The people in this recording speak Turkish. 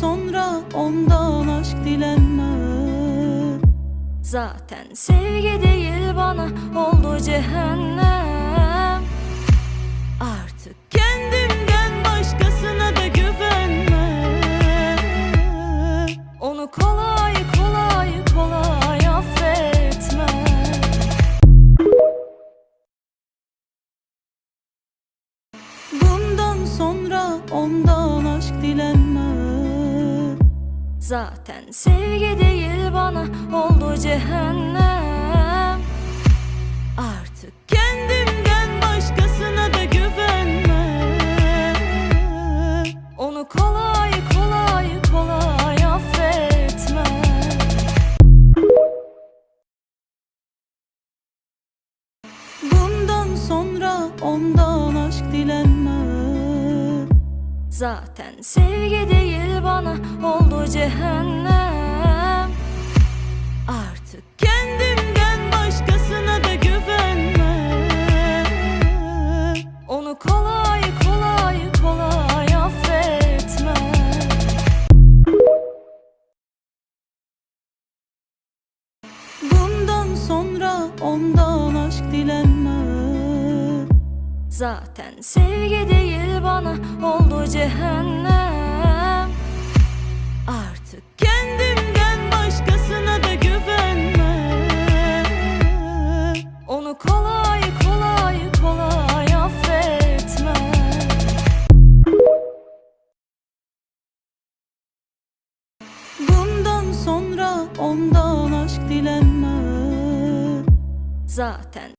sonra ondan aşk dilenme Zaten sevgi değil bana oldu cehennem Zaten sevgi değil bana oldu cehennem. Artık Kendimden başkasına da güvenme onu kolay kolay kolay affetme Bundan sonra ondan Zaten sevgi değil bana oldu cehennem. Artık Zaten sevgi değil bana oldu cehennem. Artık Kendimden başkasına da güvenme onu kolay kolay kolay affetme Bundan sonra ondan aşk dilenme Zaten